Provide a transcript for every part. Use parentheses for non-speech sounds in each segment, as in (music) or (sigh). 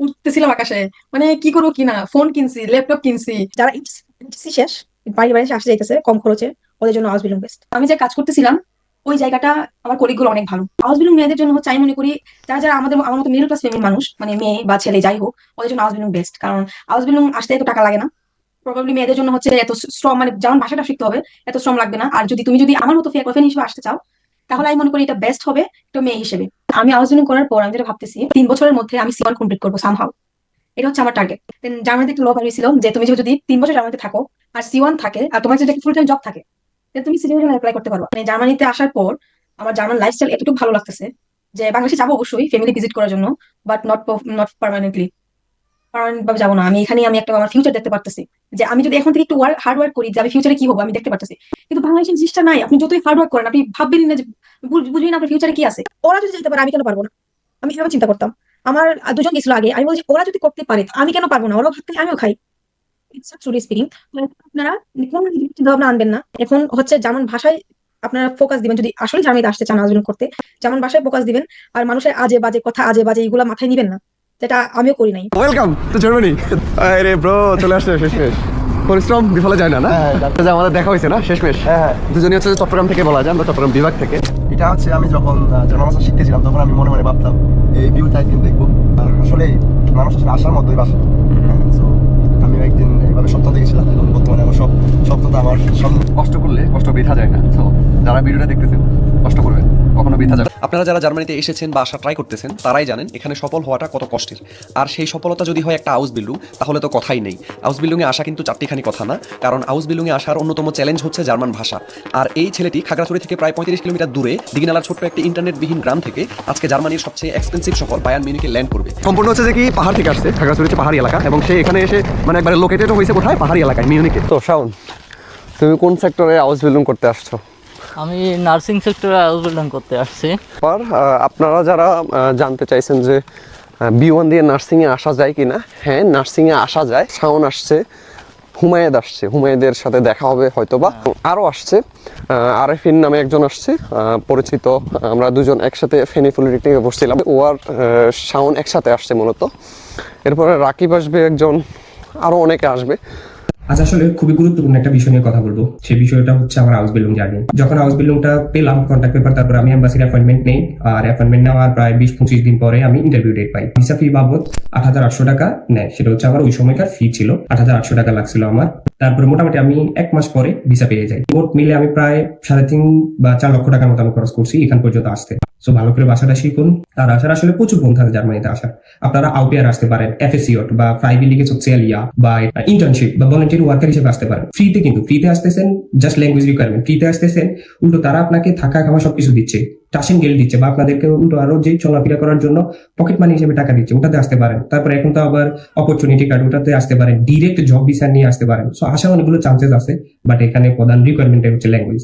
উঠতেছিলাম আকাশে। মানে কি করব কিনা ফোন কিনছি ল্যাপটপ কিনছি। যারা শেষ বাড়ি বাড়ি আসতে যাইতেছে কম খরচে, ওদের জন্য হাউস বিল্ডিং বেস্ট আমি যে কাজ করতেছিলাম, ওই জায়গাটা আমার কলিগগুলো অনেক ভালো। হাউস বিল্ডিং মেয়েদের জন্য হচ্ছে আমি মনে করি, যারা যারা আমাদের, আমার মতো মিডল ক্লাস ফ্যামিলির মানুষ মানে মেয়ে বা ছেলে যাই হোক, ওদের জন্য হাউস বিল্ডিং বেস্ট কারণ হাউস বিল্ডিং আসতে এত টাকা লাগে না। প্রবাবলি মেয়েদের জন্য হচ্ছে এত শ্রম মানে যেমন ভাষাটা শিখতে হবে, এত শ্রম লাগবে না। আর যদি তুমি যদি আমার মতো ফ্যান হিসেবে আসতে চাও, তাহলে আমি মনে করি এটা বেস্ট হবে একটা মেয়ে হিসেবে। আমি আলোচনা করার পর আমি যেটা ভাবতেছি, তিন বছরের মধ্যে আমি সিওয়ান কমপ্লিট করব সামহাউ এটা হচ্ছে আমার টার্গেট জার্মানিতে একটা ল বেরিয়েছিল যে তুমি যদি তিন বছর জার্মানিতে থাকো আর সি ওয়ান থাকে, আর তোমার যদি ফুল টাইম জব থাকে তুমি সিটিজেন অ্যাপ্লাই করতে পারো মানে জার্মানিতে আসার পর আমার জার্মান লাইফস্টাইল এতটুকু ভালো লাগতেছে যে বাংলাদেশে যাব অবশ্যই ফ্যামিলি ভিজিট করার জন্য বাট নট নট পার্মানেন্টলি ভাবে যাব না, আমি এখানে আমি একটা আমার ফিউচার দেখতে পারতেছি। যে আমি যদি এখন থেকে একটু হার্ড ওয়ার্ক করি, যে আমি ফিউচারে কি হব, আমি দেখতে পারতেছি। কিন্তু বাংলাদেশের জিনিসটা নাই, আপনি যতই হার্ড ওয়ার্ক করেন, আপনি ভাববেন না বুঝবেন আপনার ফিউচারে কি আছে। ওরা যদি যেতে পারে, আমি কেন পারব না? আমি এভাবে চিন্তা করতাম। আমার দুজন গেছিল আগে, আমি বলছি, ওরা যদি করতে পারে, আমি কেন পারব না? ওরা ভাবতে আমিও খাই। স্পিকিং আপনারা কোন চিন্তা ভাবনা আনবেন না। এখন হচ্ছে যেমন ভাষায় আপনারা ফোকাস দিবেন, যদি আসলে জার্মানিতে আসতে চান আজবিন করতে, যেমন ভাষায় ফোকাস দিবেন, আর মানুষের আজে বাজে কথা আজে বাজে এগুলো মাথায় নিবেন না। যেটা আমিও করি নাই। ওয়েলকাম টু জার্মানি আরে ব্রো চলে আসছে শেষমেশ পরিশ্রম বিফলে যায় না না? যে আমাদের দেখা হয়েছে না? শেষমেশ হ্যাঁ হ্যাঁ। দুজনই হচ্ছে চট্টগ্রাম থেকে বলা যায় আমরা চট্টগ্রাম বিভাগ থেকে। এটা হচ্ছে আমি যখন জার্মান ভাষা শিখতেছিলাম তখন আমি মনে মনে ভাবতাম এই ভিউটা একদিন দেখব। আর আসলে মানুষ আসলে আসার মতোই বাসা। আমি একদিন এইভাবে সপ্তাহ দেখেছিলাম এবং বর্তমানে আমার সব সপ্তাহটা আমার সামনে। কষ্ট করলে কষ্ট বৃথা যায় না। তো যারা ভিডিওটা দেখতেছেন কষ্ট করবেন। কখনো বৃথা যাবে আপনারা যারা জার্মানিতে এসেছেন বা আসা ট্রাই করতেছেন তারাই জানেন এখানে সফল হওয়াটা কত কষ্টের। আর সেই সফলতা যদি হয় একটা হাউস বিল্ডিং তাহলে তো কথাই নেই। হাউস বিল্ডিংয়ে আসা কিন্তু চারটিখানি কথা না কারণ হাউস বিল্ডিংয়ে আসার অন্যতম চ্যালেঞ্জ হচ্ছে জার্মান ভাষা। আর এই ছেলেটি খাগড়াছড়ি থেকে প্রায় পঁয়ত্রিশ কিলোমিটার দূরে দিঘিনালার ছোট্ট একটি ইন্টারনেটবিহীন গ্রাম থেকে আজকে জার্মানির সবচেয়ে এক্সপেন্সিভ শহর বায়ান মিউনিকে ল্যান্ড করবে। সম্পূর্ণ হচ্ছে যে কি পাহাড় থেকে আসছে খাগড়াছড়ি হচ্ছে পাহাড়ি এলাকা এবং সে এখানে এসে মানে একবারে লোকেটেড হয়েছে কোথায় পাহাড়ি এলাকায় মিউনিকে তো শাওন তুমি কোন সেক্টরে হাউস বিল্ডিং করতে আসছো? আমি নার্সিং সেক্টরে হাউস বিল্ডিং করতে আসছি। পর আপনারা যারা জানতে চাইছেন যে বি ওয়ান দিয়ে নার্সিংয়ে আসা যায় কি না হ্যাঁ নার্সিংয়ে আসা যায়। শাওন আসছে, হুমায়েদ আসছে। হুমায়েদের সাথে দেখা হবে হয়তোবা। আরও আসছে আরেফিন নামে একজন আসছে পরিচিত, আমরা দুজন একসাথে ফেনি পলিটেকনিকে বসছিলাম। ও আর শাওন একসাথে আসছে মূলত। এরপরে রাকিব আসবে একজন, আরও অনেকে আসবে। আজ আসলে খুবই গুরুত্বপূর্ণ একটা বিষয় নিয়ে কথা বলব। সেই বিষয়টা হচ্ছে আমার হাউস বিল্ডিং জার্নি যখন হাউস বিল্ডিংটা পেলাম কন্ট্যাক্ট পেপার তারপর আমি এম্বাসির অ্যাপয়েন্টমেন্ট নেই। আর অ্যাপয়েন্টমেন্ট নেওয়ার প্রায় বিশ পঁচিশ দিন পরে আমি ইন্টারভিউ ডেট পাই। ভিসা ফি বাবদ আট হাজার আটশো টাকা নেয়। সেটা হচ্ছে আমার ওই সময়কার ফি ছিল, আট হাজার আটশো টাকা লাগছিল আমার। তারপরে মোটামুটি আমি এক মাস পরে ভিসা পেয়ে যাই। মোট মিলে আমি প্রায় সাড়ে তিন বা চার লক্ষ টাকার মতো আমি খরচ করছি এখান পর্যন্ত আসতে। সো ভালো করে ভাষাটা শিখুন আর আসার আসলে প্রচুর পন্থা থাকে জার্মানিতে আসার। আপনারা আউপিয়ার আসতে পারেন এফএসিওট বা ফ্রাইবিলিগে সোশিয়ালিয়া বা ইন্টার্নশিপ বা ভলেন্টিয়ার ওয়ার্কার হিসেবে আসতে পারেন। ফ্রিতে কিন্তু ফ্রিতে আসতেছেন জাস্ট ল্যাঙ্গুয়েজ রিকোয়ারমেন্ট ফ্রিতে আসতেছেন। উল্টো তারা আপনাকে থাকা খাওয়া সবকিছু দিচ্ছে। টাসেন গেল দিচ্ছে বা আপনাদেরকে উল্টো আরও যে চলাফেরা করার জন্য পকেট মানি হিসেবে টাকা দিচ্ছে, ওটাতে আসতে পারেন। তারপর এখন তো আবার অপরচুনিটি কার্ড ওটাতে আসতে পারেন। ডিরেক্ট জব ভিসা নিয়ে আসতে পারেন। সো আসা অনেকগুলো চান্সেস আছে বাট এখানে প্রধান রিকোয়ারমেন্ট হচ্ছে ল্যাঙ্গুয়েজ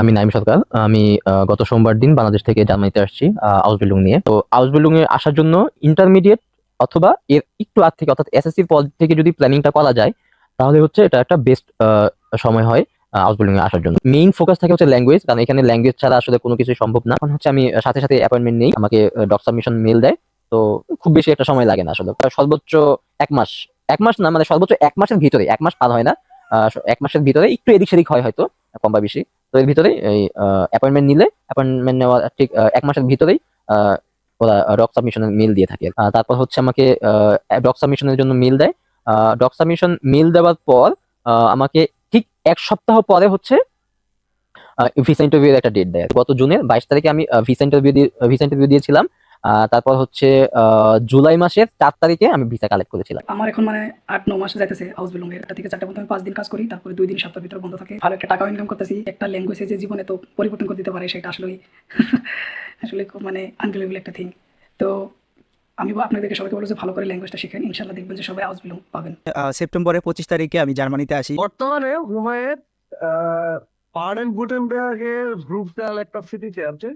আমি নাইম সরকার। আমি গত সোমবার দিন বাংলাদেশ থেকে জার্মানিতে আসছি হাউস বিল্ডিং নিয়ে। তো হাউস বিল্ডিং এ আসার জন্য ইন্টারমিডিয়েট অথবা এর একটু আগ থেকে, অর্থাৎ এসএসসি পদ থেকে যদি প্ল্যানিংটা করা যায়, তাহলে হচ্ছে এটা একটা বেস্ট সময় হয়। হাউস বিল্ডিং এ আসার জন্য। মেইন ফোকাস থাকে হচ্ছে ল্যাঙ্গুয়েজ কারণ এখানে ল্যাঙ্গুয়েজ ছাড়া আসলে কোনো কিছু সম্ভব না। হচ্ছে আমি সাথে সাথে অ্যাপয়েন্টমেন্ট নেই, আমাকে ডক সাবমিশন মেল দেয়। তো খুব বেশি একটা সময় লাগে না আসলে। সর্বোচ্চ এক মাস এক মাস না মানে সর্বোচ্চ এক মাসের ভিতরে, এক মাস পার হয় না। এক মাসের ভিতরে একটু এদিক সেদিক হয় হয়তো, কম বা বেশি। তো এর ভিতরে এই অ্যাপয়েন্টমেন্ট নিলে অ্যাপয়েন্টমেন্ট নেওয়ার ঠিক এক মাসের ভিতরেই ওরা ডক সাবমিশনের মেল দিয়ে থাকে। তারপর হচ্ছে আমাকে ডক সাবমিশনের জন্য মেল দেয়। ডক সাবমিশন মেল দেওয়ার পর আমাকে ঠিক এক সপ্তাহ পরে হচ্ছে ভিসা ইন্টারভিউ একটা ডেট দেয়। গত জুনের বাইশ তারিখে আমি ভিসা ইন্টারভিউ ভিসা ইন্টারভিউ দিয়েছিলাম তারপর হচ্ছে জুলাই মাসের চার তারিখে আমি ভিসা কালেক্ট করেছিলাম। আমার এখন মানে আট ন মাস যাইতেছে হাউস বিলং এর। থেকে চারটা পর্যন্ত আমি পাঁচ দিন কাজ করি, তারপরে দুই দিন, সপ্তাহের ভিতরে বন্ধ থাকে। ভালো একটা টাকাও ইনকাম করতেছি, একটা ল্যাঙ্গুয়েজে যে জীবনে তো পরিবর্তন করে দিতে পারে, সেটা আসলে (laughs) আসলে খুব মানে আনবিলিভেবল একটা থিং তো আমি আপনাদেরকে সবাইকে বলব যে ভালো করে ল্যাঙ্গুয়েজটা শিখেন ইনশাল্লাহ দেখবেন যে সবাই আউজবিলং পাবেন। আহ, সেপ্টেম্বরের পঁচিশ তারিখে আমি জার্মানিতে আসি। বর্তমানে হুমায়েত পার্ডেন গুটেনবার্গের গ্রুপটাল একটা সিটিতে আছে।